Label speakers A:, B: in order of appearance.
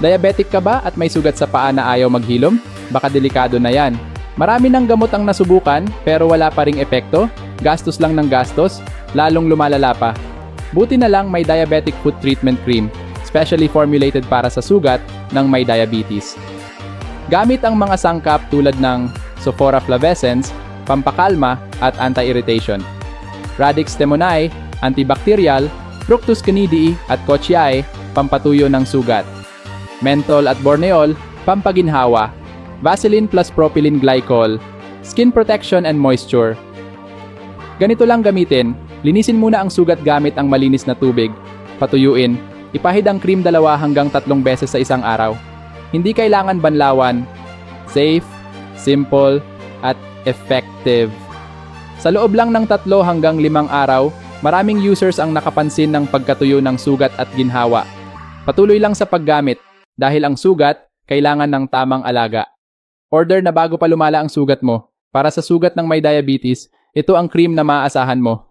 A: Diabetic ka ba at may sugat sa paa na ayaw maghilom? Baka delikado na yan. Marami ng gamot ang nasubukan pero wala pa ring epekto, gastos lang ng gastos, lalong lumalala pa. Buti na lang may diabetic foot treatment cream, specially formulated para sa sugat ng may diabetes. Gamit ang mga sangkap tulad ng Sophora flavescens, pampakalma at anti-irritation. Radix temonai, antibacterial, Fructus canidii at Kochiae, pampatuyo ng sugat. Menthol at Borneol, pampaginhawa. Vaseline plus propylene glycol, skin protection and moisture. Ganito lang gamitin, linisin muna ang sugat gamit ang malinis na tubig, patuyuin, ipahid ang cream dalawa hanggang tatlong beses sa isang araw. Hindi kailangan banlawan, safe, simple, at effective. Sa loob lang ng tatlo hanggang limang araw, maraming users ang nakapansin ng pagkatuyo ng sugat at ginhawa. Patuloy lang sa paggamit dahil ang sugat kailangan ng tamang alaga. Order na bago pa lumala ang sugat mo. Para sa sugat ng may diabetes, ito ang cream na maaasahan mo.